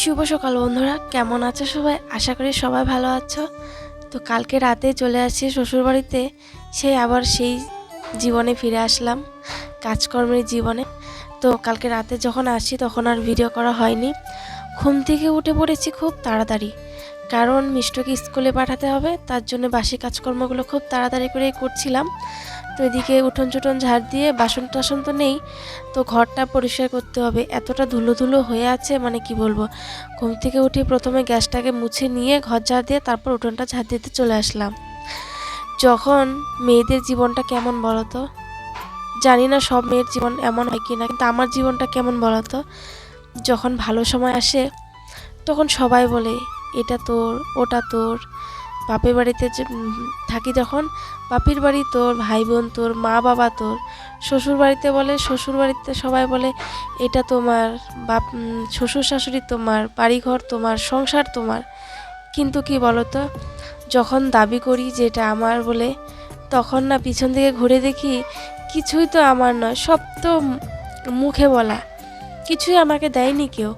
শুভ সকাল বন্ধুরা, কেমন আছো সবাই? আশা করি সবাই ভালো আছো। তো কালকে রাতে চলে আসছি শ্বশুরবাড়িতে, সেই আবার সেই জীবনে ফিরে আসলাম, কাজকর্মের জীবনে। তো কালকে রাতে যখন আসি তখন আর ভিডিও করা হয়নি। ঘুম থেকে উঠে পড়েছি খুব তাড়াতাড়ি, কারণ মিষ্টকে স্কুলে পাঠাতে হবে, তার জন্য বাসি কাজকর্মগুলো খুব তাড়াতাড়ি করেই করছিলাম। তো এদিকে উঠোন চুটন ঝাড় দিয়ে বাসন টাসন তো নেই, তো ঘরটা পরিষ্কার করতে হবে। এতটা ধুলো ধুলো হয়ে আছে মানে কি বলব? ঘুম থেকে উঠে প্রথমে গ্যাসটাকে মুছে নিয়ে ঘর ঝাড় দিয়ে তারপর উঠোনটা ঝাড় দিতে চলে আসলাম। যখন মেয়েদের জীবনটা কেমন বলো তো জানি না সব মেয়ের জীবন এমন হয় কি না কিন্তু আমার জীবনটা কেমন বলো তো যখন ভালো সময় আসে, তখন সবাই বলে, এটা তোর, ওটা তোর। বাপের বাড়িতে যে থাকি যখন বাপির বাড়ি তোর ভাই বোন তোর, মা বাবা তোর। শ্বশুর বাড়িতে বলে শ্বশুর বাড়িতে সবাই বলে, এটা তোমার বাপ শ্বশুর শাশুড়ি তোমার, বাড়িঘর তোমার, সংসার তোমার। কিন্তু কি বলো তো যখন দাবি করি যে এটা আমার বলে, তখন না পিছন থেকে ঘুরে দেখি, কিছুই তো আমার নয়, সব তো মুখে বলা। কিছুই আমাকে দেয়নি কেউ।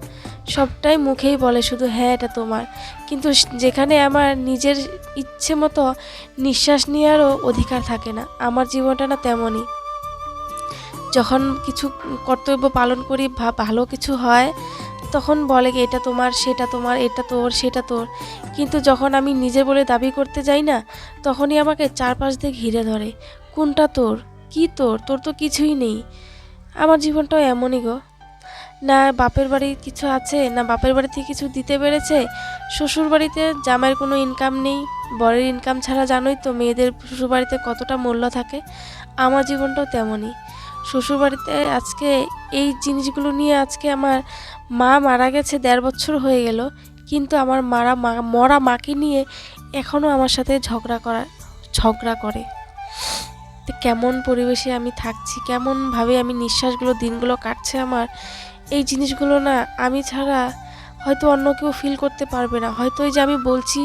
সবটাই মুখেই বলে শুধু হ্যাঁ এটা তোমার। কিন্তু যেখানে আমার নিজের ইচ্ছে মতো নিঃশ্বাস নেওয়ারও অধিকার থাকে না। আমার জীবনটা না তেমনই। যখন কিছু কর্তব্য পালন করি ভা- ভালো কিছু হয়, তখন বলে কি, এটা তোমার, সেটা তোমার, এটা তোর, সেটা তোর। কিন্তু যখন আমি নিজে বলে দাবি করতে যাই না, তখনই আমাকে চারপাশ দিয়ে ঘিরে ধরে, কোনটা তোর? কি তোর? তোর তো কিছুই নেই। আমার জীবনটাও এমনই গো। না বাপের বাড়ি কিছু আছে, না বাপের বাড়িতে কিছু দিতে পেরেছে? শ্বশুর বাড়িতে জামাইয়ের কোনো ইনকাম নেই। বরের ইনকাম ছাড়া জানোই তো মেয়েদের শ্বশুর বাড়িতে কতটা মূল্য থাকে। আমার জীবনটাও তেমনই। শ্বশুর বাড়িতে আজকে এই জিনিসগুলো নিয়ে আজকে আমার মা মারা গেছে দেড় বছর হয়ে গেল। কিন্তু আমার মারা মা, মরা মাকে নিয়ে এখনও আমার সাথে ঝগড়া করা, ঝগড়া করে। কেমন পরিবেশে আমি থাকছি, কেমনভাবে আমি নিঃশ্বাসগুলো দিনগুলো কাটছে আমার এই জিনিসগুলো না আমি ছাড়া হয়তো অন্য কেউ ফিল করতে পারবে না। হয়তো এই যে আমি বলছি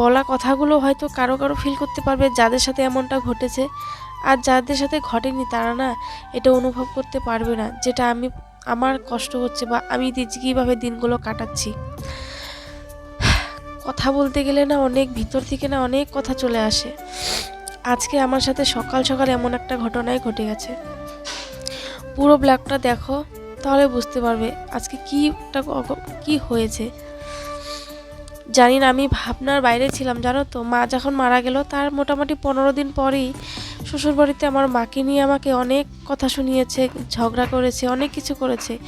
বলা কথাগুলো হয়তো কারও কারও ফিল করতে পারবে, যাদের সাথে এমনটা ঘটেছে। আর যাদের সাথে ঘটেনি, তারা না এটা অনুভব করতে পারবে না, যেটা আমি, আমার কষ্ট হচ্ছে বা আমি কীভাবে দিনগুলো কাটাচ্ছি। কথা বলতে গেলে না অনেক ভিতর থেকে না অনেক কথা চলে আসে। আজকে আমার সাথে সকাল সকাল এমন একটা ঘটনাই ঘটে গেছে। পুরো ব্ল্যাকটা দেখো। তাহলে বুঝতে পারবে আজকে কীটা কি হয়েছে। জানি না, আমি ভাবনার বাইরে ছিলাম, জানো তো? মা যখন মারা গেল, তার মোটামুটি পনেরো দিন পরেই শ্বশুরবাড়িতে আমার মাকে নিয়ে আমাকে অনেক কথা শুনিয়েছে, ঝগড়া করেছে, অনেক কিছু করেছে।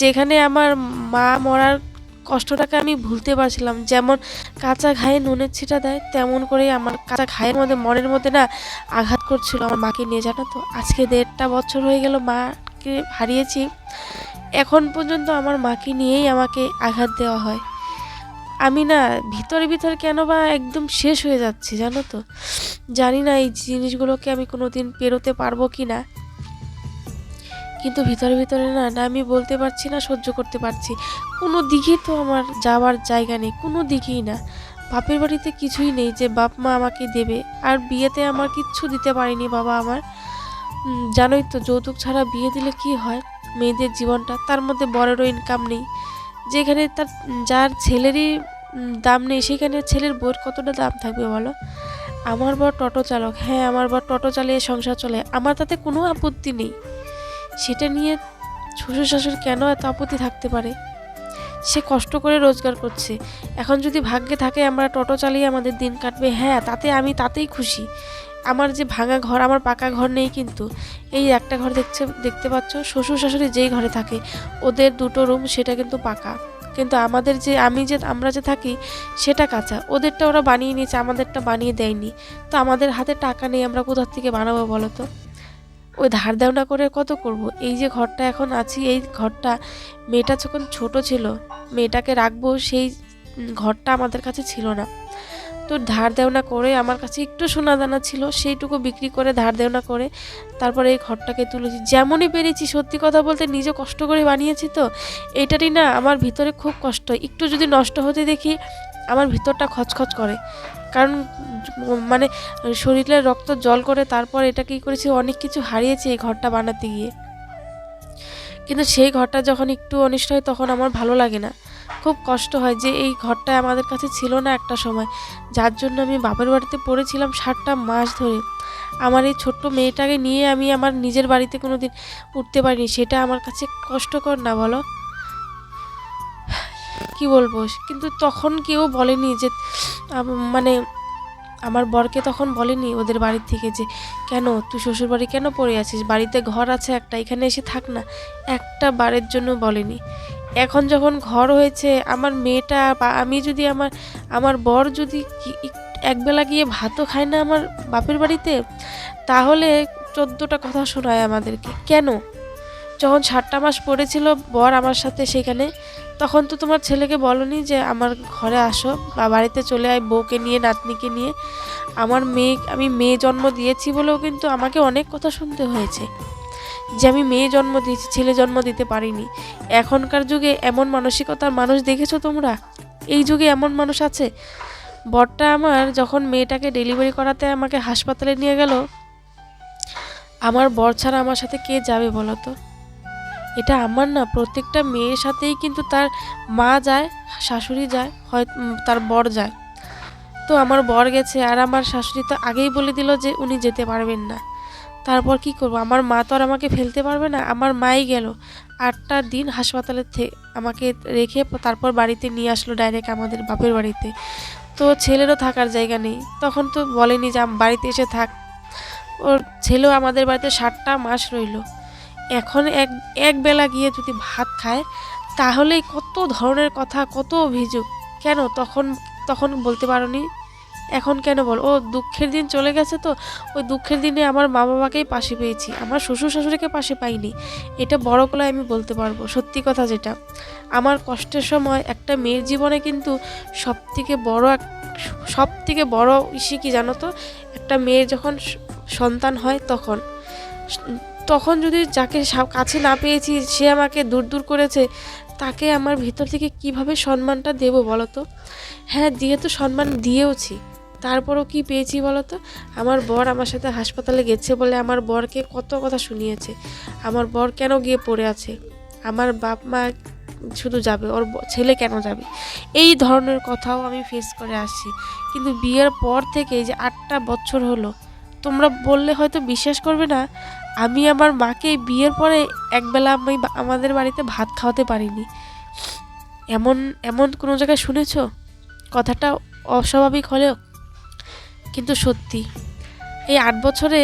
যেখানে আমার মা মরার কষ্টটাকে আমি ভুলতে পারছিলাম। যেমন কাঁচা ঘায়ে নুনের ছিটা দেয়, তেমন করেই আমার কাঁচা ঘায়ের মধ্যে, মনের মধ্যে না আঘাত করছিল আমার মাকে নিয়ে, জানো তো? আজকে দেড়টা বছর হয়ে গেল মাকে হারিয়েছি। এখন পর্যন্ত আমার মাকে নিয়েই আমাকে আঘাত দেওয়া হয়। আমি না ভিতরে ভিতরে কেন বা একদম শেষ হয়ে যাচ্ছি, জানো তো? জানি না এই জিনিসগুলোকে আমি কোনো দিন পেরোতে পারব কি না কিন্তু ভিতরে ভিতরে না না আমি বলতে পারছি না, সহ্য করতে পারছি। কোনো দিকেই তো আমার যাওয়ার জায়গা নেই, কোনো দিকেই না। বাপের বাড়িতে কিছুই নেই যে বাপ মা আমাকে দেবে, আর বিয়েতে আমার কিচ্ছু দিতে পারেনি বাবা আমার। জানোই তো, যৌতুক ছাড়া বিয়ে দিলে কি হয়? মেয়েদের জীবনটা, তার মধ্যে বড়েরও ইনকাম নেই। যেখানে তার যার ছেলেরই দাম নেই, সেখানে ছেলের বইয়ের কতটা দাম থাকবে বলো? আমার বর টোটো চালক হ্যাঁ আমার বর টোটো চালিয়ে সংসার চলে, আমার তাতে কোনো আপত্তি নেই। সেটা নিয়ে শ্বশুর শাশুড়ি কেন এত আপত্তি থাকতে পারে? সে কষ্ট করে রোজগার করছে। এখন যদি ভাগ্যে থাকে, আমরা টোটো চালিয়ে আমাদের দিন কাটবে। হ্যাঁ তাতে আমি তাতেই খুশি। আমার যে ভাঙা ঘর, আমার পাকা ঘর নেই কিন্তু। এই একটা ঘর দেখছে, দেখতে পাচ্ছ? শ্বশুর শাশুড়ি যেই ঘরে থাকে, ওদের দুটো রুম সেটা কিন্তু পাকা। কিন্তু আমাদের যে, আমি যে, আমরা যে থাকি, সেটা কাঁচা। ওদেরটা ওরা বানিয়ে নিয়েছে, আমাদেরটা বানিয়ে দেয়নি। তো আমাদের হাতে টাকা নেই, আমরা কোথার থেকে বানাবো বলো তো? ওই ধার দেওনা করে কত করব? এই যে ঘরটা এখন আছি, এই ঘরটা মেয়েটা যখন ছোট ছিল, মেয়েটাকে রাখব, সেই ঘরটা আমাদের কাছে ছিল না। তো ধার দেওনা করে, আমার কাছে একটু সোনা দানা ছিল, সেইটুকু বিক্রি করে ধার দেওনা করে, তারপরে এই ঘরটাকে তুলেছি। যেমনই পেরেছি, সত্যি কথা বলতে নিজে কষ্ট করে বানিয়েছি তো এইটারই না আমার ভিতরে খুব কষ্ট। একটু যদি নষ্ট হতে দেখি, আমার ভিতরটা খচখচ করে। কারণ মানে শরীরের রক্ত জল করে তারপর এটা কী করেছি, অনেক কিছু হারিয়েছি এই ঘরটা বানাতে গিয়ে। কিন্তু সেই ঘরটা যখন একটু অনিষ্ট হয়, তখন আমার ভালো লাগে না। খুব কষ্ট হয় যে এই ঘরটা আমাদের কাছে ছিল না একটা সময়। যার জন্য আমি বাপের বাড়িতে পড়েছিলাম সাতটা মাস ধরে। আমার এই ছোট্ট মেয়েটাকে নিয়ে আমি আমার নিজের বাড়িতে কোনো দিন উঠতে পারিনি। সেটা আমার কাছে কষ্টকর না, বলো? কি বলব? কিন্তু তখন কেউ বলেনি যে মানে আমার বরকে তখন বলেনি ওদের বাড়ির থেকে যে, কেন? তুই শ্বশুর বাড়ি কেন পড়ে আছিস? বাড়িতে ঘর আছে একটা, এখানে এসে থাক না। একটা বারের জন্য বলেনি। এখন যখন ঘর হয়েছে, আমার মেয়েটা বা আমি যদি আমার আমার বর যদি একবেলা গিয়ে ভাতও খায় না আমার বাপের বাড়িতে, তাহলে চোদ্দোটা কথা শোনায় আমাদেরকে। কেন? যখন সাতটা মাস পড়েছিল বর আমার সাথে সেখানে, তখন তো তোমার ছেলেকে বলনি যে আমার ঘরে আসো, বা বাড়িতে চলে আয় বউকে নিয়ে, নাতনিকে নিয়ে। আমার মেয়ে, আমি মেয়ে জন্ম দিয়েছি বলেও কিন্তু আমাকে অনেক কথা শুনতে হয়েছে। যে আমি মেয়ে জন্ম দিয়েছি, ছেলে জন্ম দিতে পারিনি। এখনকার যুগে এমন মানসিকতার মানুষ দেখেছ তোমরা? এই যুগে এমন মানুষ আছে? বরটা আমার যখন মেয়েটাকে ডেলিভারি করাতে আমাকে হাসপাতালে নিয়ে গেল, আমার বর ছাড়া আমার সাথে কে যাবে বলো তো? এটা আমার না, প্রত্যেকটা মেয়ের সাথেই কিন্তু তার মা যায়, শাশুড়ি যায় হয় তার বর যায়। তো আমার বর গেছে, আর আমার শাশুড়ি তো আগেই বলে দিল যে উনি যেতে পারবেন না। তারপর কি করব? আমার মা তো আর আমাকে ফেলতে পারবে না। আমার মাই গেল। আটটা দিন হাসপাতালে আমাকে রেখে তারপর বাড়িতে নিয়ে আসলো ডাইরেক্ট আমাদের বাপের বাড়িতে। তো ছেলেরও থাকার জায়গা নেই। তখন তো বলেনি যে বাড়িতে এসে থাক। ওর ছেলেও আমাদের বাড়িতে সাতটা মাস রইল। এখন এক এক বেলা গিয়ে যদি ভাত খায়, তাহলেই কত ধরনের কথা, কত অভিযোগ। কেন? তখন তখন বলতে পারোনি। এখন কেন বল? ও দুঃখের দিন চলে গেছে তো, ওই দুঃখের দিনে আমার মা বাবাকেই পাশে পেয়েছি। আমার শ্বশুর শাশুড়িকে পাশে পাইনি। এটা বড় গলায় আমি বলতে পারব, সত্যি কথা যেটা। আমার কষ্টের সময় একটা মেয়ের জীবনে কিন্তু সব থেকে বড় এক সব থেকে বড় ইসি কি জানো তো? একটা মেয়ের যখন সন্তান হয় তখন। তখন যদি যাকে কাছে না পেয়েছি, সে আমাকে দূর দূর করেছে, তাকে আমার ভিতর থেকে কীভাবে সম্মানটা দেবো বলো তো? হ্যাঁ দিয়ে তো সম্মান দিয়েওছি। তারপরও কি পেয়েছি বলো তো আমার বর আমার সাথে হাসপাতালে গেছে বলে আমার বরকে কত কথা শুনিয়েছে। আমার বর কেন গিয়ে পড়ে আছে? আমার বাপ মা শুধু যাবে, ওর ছেলে কেন যাবে? এই ধরনের কথাও আমি ফেস করে আসছি। কিন্তু বিয়ের পর থেকে যে আটটা বছর হলো, তোমরা বললে হয়তো বিশ্বাস করবে না, আমি আমার মাকে বিয়ের পরে একবেলা আমি আমাদের বাড়িতে ভাত খাওয়াতে পারিনি। এমন এমন কোনো জায়গায় শুনেছো? কথাটা অস্বাভাবিক হলেও কিন্তু সত্যি। এই আট বছরে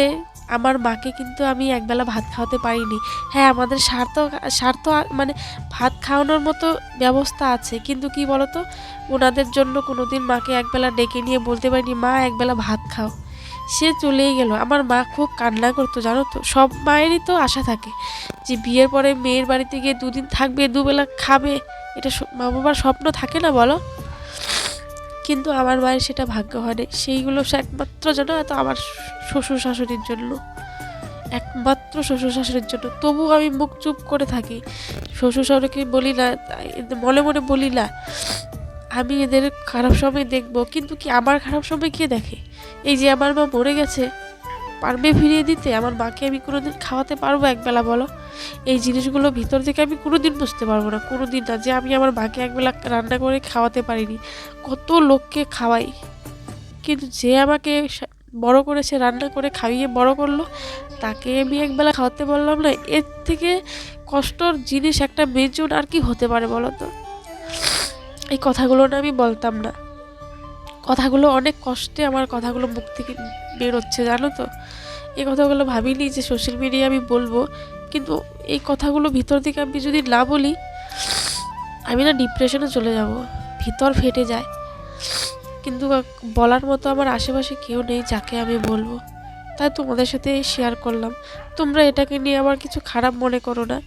আমার মাকে কিন্তু আমি একবেলা ভাত খাওয়াতে পারিনি। হ্যাঁ আমাদের স্বার্থ স্বার্থ মানে ভাত খাওয়ানোর মতো ব্যবস্থা আছে, কিন্তু কি বলতো? ওনাদের জন্য কোনো দিন মাকে একবেলা ডেকে নিয়ে বলতে পারিনি, মা, একবেলা ভাত খাও। সে চলেই গেল। আমার মা খুব কান্না করতো, জানো তো? সব মায়েরই তো আশা থাকে যে বিয়ের পরে মেয়ের বাড়িতে গিয়ে দুদিন থাকবে, দুবেলা খাবে। এটা মা বাবার স্বপ্ন থাকে না বলো? কিন্তু আমার মায়ের সেটা ভাগ্য হয়নি। সেইগুলো একমাত্র যেন এত আমার শ্বশুর শাশুড়ির জন্য। একমাত্র শ্বশুর শাশুড়ির জন্য। তবু আমি মুখ চুপ করে থাকি। শ্বশুর শাশুড়িকে বলি না মনে মনে বলি না, আমি এদের খারাপ সময় দেখব। কিন্তু কি আমার খারাপ সময় কে দেখে? এই যে আমার মা মরে গেছে, পারবে ফিরিয়ে দিতে? আমার মাকে আমি কোনোদিন খাওয়াতে পারব একবেলা বলো? এই জিনিসগুলো ভিতর থেকে আমি কোনোদিন বুঝতে পারব না, কোনোদিন না যে আমি আমার মাকে একবেলা রান্না করে খাওয়াতে পারিনি। কত লোককে খাওয়াই। কিন্তু যে আমাকে সা- বড় করেছে রান্না করে খাইয়ে বড় করল, তাকে আমি একবেলা খাওয়াতে বললাম না। এর থেকে কষ্টর জিনিস একটা মেজুন আর কি হতে পারে বলো তো? এই কথাগুলো না আমি বলতাম না। কথাগুলো অনেক কষ্টে আমার কথাগুলো মুখ থেকে বেরোচ্ছে, জানো তো? এই কথাগুলো ভাবিনি যে সোশ্যাল মিডিয়ায় আমি বলব। কিন্তু এই কথাগুলো ভিতর থেকে আমি যদি না বলি, আমি না ডিপ্রেশনে চলে যাব। ভিতর ফেটে যায়। কিন্তু বলার মতো আমার আশেপাশে কেউ নেই যাকে আমি বলব। তাই তোমাদের সাথে শেয়ার করলাম। তোমরা এটাকে নিয়ে আমার কিছু খারাপ মনে করো না।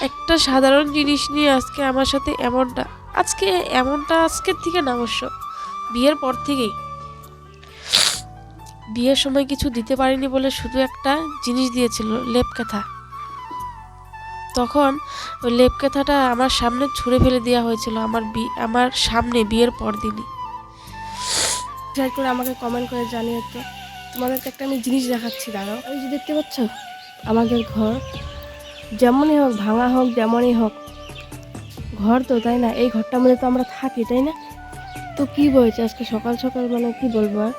একটা সাধারণ জিনিস নিয়ে আজকে আমার সাথে এমনটা, আজকে এমনটা আজকের থেকে না অবশ্য, বিয়ের পর থেকেই। বিয়ের সময় কিছু দিতে পারিনি বলে শুধু একটা জিনিস দিয়েছিল লেপ কাঁথা তখন ওই লেপ কাঁথাটা আমার সামনে ছুঁড়ে ফেলে দেওয়া হয়েছিল আমার বি আমার সামনে বিয়ের পর দিনই শেয়ার করে আমাকে কমেন্ট করে জানিয়ে তো তোমাদেরকে একটা আমি জিনিস দেখাচ্ছি দাঁড়াও। এই যে দেখতে পাচ্ছ? আমাদের ঘর যেমনই হোক ভাঙা হোক যেমনই হোক ঘর তো তাই না? এই ঘরটার মধ্যে তো আমরা থাকি তাই না? তো কি বলছে? আজকে সকাল সকাল মানে কি বলব আর?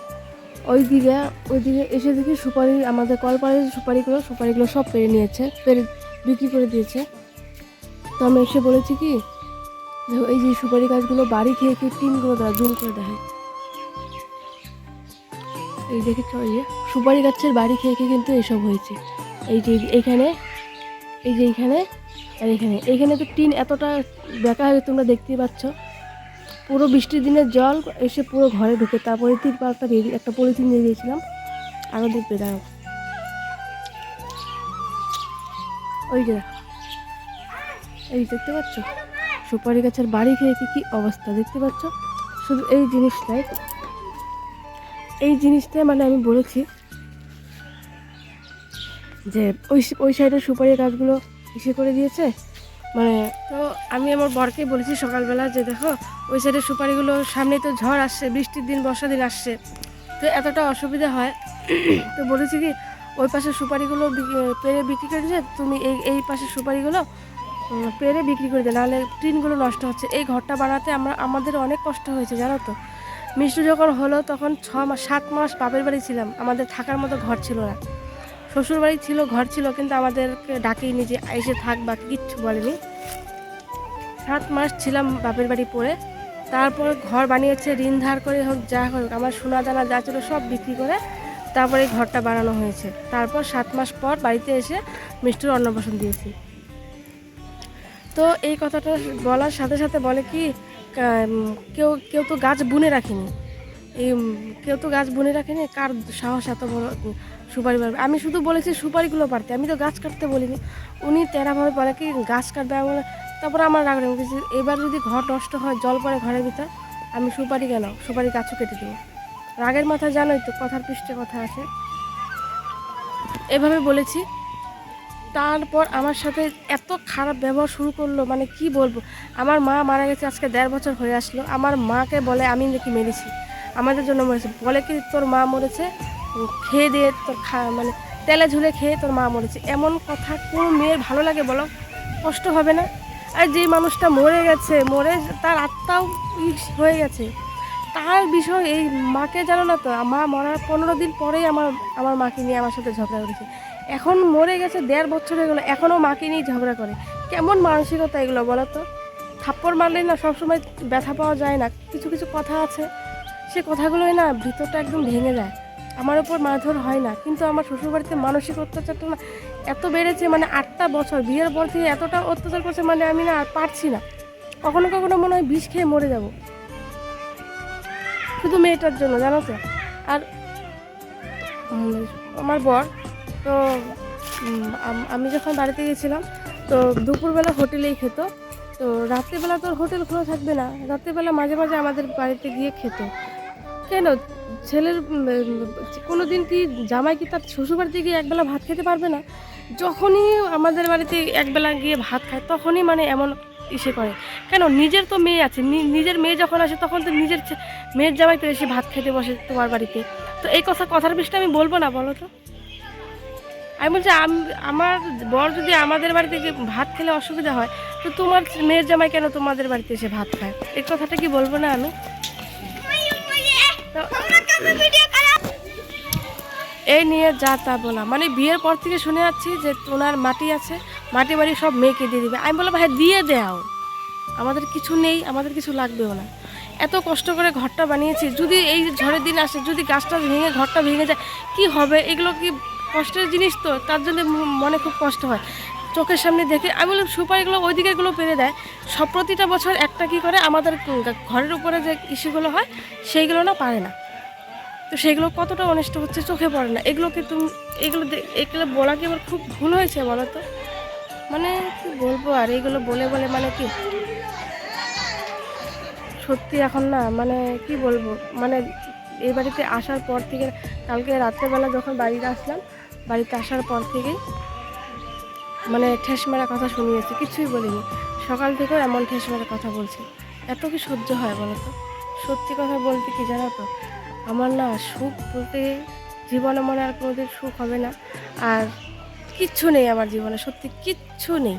ওই দিকে ওই দিকে এসে দেখি সুপারি আমাদের কলপাড়ের সুপারিগুলো সুপারিগুলো সব পেরে নিয়েছে। পেরে বিক্রি করে দিয়েছে। তো আমি এসে বলেছি কি, দেখো, এই যে সুপারি গাছগুলো বাড়ি খেয়ে খেয়ে টিনগুলো দেয় জুম করে দেখে। এই এই যে সুপারি গাছের বাড়ি খেয়ে খেয়ে কিন্তু এইসব হয়েছে। এই যে এইখানে এই যে এইখানে আর এখানে। এইখানে তো টিন এতটা বেঁকা হয়ে তোমরা দেখতেই পাচ্ছ। পুরো বৃষ্টির দিনের জল এসে পুরো ঘরে ঢুকে, তারপরে তিন পাঁচটা বেরিয়ে একটা পলিথিন দিয়ে দিয়েছিলাম আরও দেখবে, দাঁড়াও। ওই যে। এই দেখতে পাচ্ছ? সুপারি গাছের বাড়ি খেয়ে কি অবস্থা দেখতে পাচ্ছ? শুধু এই জিনিসটাই। এই জিনিসটাই মানে আমি বলেছি যে, ওই ওই সাইডের সুপারি গাছগুলো ইসে করে দিয়েছে। মানে তো আমি আমার বরকে বলেছি সকালবেলা যে, দেখো, ওই সাইডের সুপারিগুলো সামনে তো ঝড় আসছে, বৃষ্টির দিন বর্ষা দিন আসছে। তো এতটা অসুবিধা হয়। তো বলেছি কি ওই পাশের সুপারিগুলো পেরে বিক্রি করে দিয়েছে তুমি এই এই পাশের সুপারিগুলো পেরে বিক্রি করে দে নাহলে টিনগুলো নষ্ট হচ্ছে। এই ঘরটা বানাতে আমরা, আমাদের অনেক কষ্ট হয়েছে, জানো তো। মিষ্টি যখন হলো তখন ছ মাস সাত মাস বাপের বাড়ি ছিলাম। আমাদের থাকার মতো ঘর ছিল না। শ্বশুর বাড়ি ছিল, ঘর ছিল, কিন্তু আমাদেরকে ডাকেইনি যে এসে থাক বা কিচ্ছু বলেনি। সাত মাস ছিলাম বাপের বাড়ি পড়ে। তারপর ঘর বানিয়েছে, ঋণ ধার করে হোক, যা হোক, আমার সোনা দানা যা ছিল সব বিক্রি করে তারপরে ঘরটা বানানো হয়েছে। তারপর সাত মাস পর বাড়িতে এসে মিষ্টির অন্নপ্রাশন দিয়েছি। তো এই কথাটা বলার সাথে সাথে বলে কি কেউ কেউ তো গাছ বুনে রাখেনি। এই কেউ তো গাছ বুনে রাখেনি, কার সাহস এত বড় সুপারি পারবে আমি শুধু বলেছি সুপারিগুলো পারতে, আমি তো গাছ কাটতে বলিনি। উনি তেরাভাবে বলে কি, গাছ কাটবে, আমি বলে, তারপরে আমার রাগ রেগে এবার যদি ঘর নষ্ট হয়, জল পড়ে ঘরের ভিতর, আমি সুপারি কেন সুপারি গাছও কেটে দেবো। রাগের মাথা জানোই তো, কথার পৃষ্ঠে কথা আছে। এভাবে বলেছি। তারপর আমার সাথে এত খারাপ ব্যবহার শুরু করল মানে কি বলব? আমার মা মারা গেছে আজকে দেড় বছর হয়ে আসলো। আমার মাকে বলে, আমি নাকি মেরেছি। আমাদের জন্য মরেছে। বলে কি, তোর মা মরেছে? খেয়ে দিয়ে তোর খা মানে তেলে ঝুলে খেয়ে তোর মা মরেছে। এমন কথা কোনো মেয়ের ভালো লাগে বলো? কষ্ট হবে না? আর যে মানুষটা মরে গেছে, মরে, তার আত্মাও হয়ে গেছে। তার বিষয় এই মাকে জানো না তো মা মরার পনেরো দিন পরেই আমার আমার মাকে নিয়ে আমার সাথে ঝগড়া করেছে। এখন মরে গেছে দেড় বছর হয়ে গেলো এখনও মাকে নিয়ে ঝগড়া করে। কেমন মানসিকতা এগুলো বলো তো? থাপ্পড় মারলেই না সবসময় ব্যথা পাওয়া যায় না, কিছু কিছু কথা আছে, সে কথাগুলোই না ভিতরটা একদম ভেঙে যায়। আমার ওপর মারধর হয় না, কিন্তু আমার শ্বশুরবাড়িতে মানসিক অত্যাচারটা না এত বেড়েছে মানে আটটা বছর, বিয়ের পর থেকে এতটা অত্যাচার করছে মানে আমি না আর পারছি না। কখনো কখনো মনে হয় বিষ খেয়ে মরে যাব। শুধু মেয়েটার জন্য, জানো তো? আর আমার বর, তো আমি যখন বাড়িতে গেছিলাম, তো দুপুরবেলা হোটেলেই খেত। তো রাত্রিবেলা তো হোটেল খোলা থাকবে না, রাত্রিবেলা মাঝে মাঝে আমাদের বাড়িতে গিয়ে খেত। কেন? ছেলের কোনো দিন কি জামাই কি তার শ্বশুরবাড়িতে গিয়ে একবেলা ভাত খেতে পারবে না? যখনই আমাদের বাড়িতে একবেলা গিয়ে ভাত খায়, তখনই মানে এমন ইসে করে। কেন? নিজের তো মেয়ে আছে। নিজের মেয়ে যখন আসে তখন তো নিজের মেয়ের জামাই তো এসে ভাত খেতে বসে তোমার বাড়িতে। তো এই কথা কথার বিষয়টা আমি বলব না, বলো তো। আমি বলছি, আম- আমার বর যদি আমাদের বাড়িতে ভাত খেলে অসুবিধা হয়, তো তোমার মেয়ের জামাই কেন তোমাদের বাড়িতে এসে ভাত খায়? এই কথাটা কি বলব না আমি? এই নিয়ে যা তা বলা। মানে বিয়ের পর থেকে শুনে যাচ্ছি যে তোনার মাটি আছে মাটি বাড়ি সব মেয়েকে দিয়ে দিবে। আমি বললাম, ভাই, দিয়ে দাও। আমাদের কিছু নেই, আমাদের কিছু লাগবেও না। এত কষ্ট করে ঘরটা বানিয়েছি, যদি এই ঝড়ের দিন আসে, যদি গাছটা ভেঙে, ঘরটা ভেঙে যায়, কি হবে? এগুলো কি কষ্টের জিনিস তো? তার জন্য মনে খুব কষ্ট হয়। চোখের সামনে দেখে, আমি বললাম সুপারিগুলো ওই দিকেরগুলো পেরে দেয়। সব প্রতিটা বছর একটা কি করে, আমাদের ঘরের উপরে যে ইস্যুগুলো হয়, সেইগুলো না পারে না। তো সেগুলো কতটা অনিষ্ট হচ্ছে, চোখে পড়ে না। এগুলোকে তুমি, এগুলো এগুলো বলা কি আমার খুব ভুল হয়েছে বলো তো? মানে কি বলব আর এইগুলো বলে বলে মানে কি সত্যি এখন না মানে কি বলব? মানে এই বাড়িতে আসার পর থেকে কালকে রাত্রেবেলা যখন বাড়িতে আসলাম, বাড়িতে আসার পর থেকেই মানে ঠেস মারা কথা শুনিয়েছি, কিছুই বলিনি। সকাল থেকেও এমন ঠেস মারা কথা বলছে। এত কি সহ্য হয় বলো তো সত্যি কথা বলতে কি জানো তো? আমার না সুখ বলতে জীবনে মনে আর কোনোদিন সুখ হবে না। আর কিচ্ছু নেই আমার জীবনে সত্যি কিচ্ছু নেই।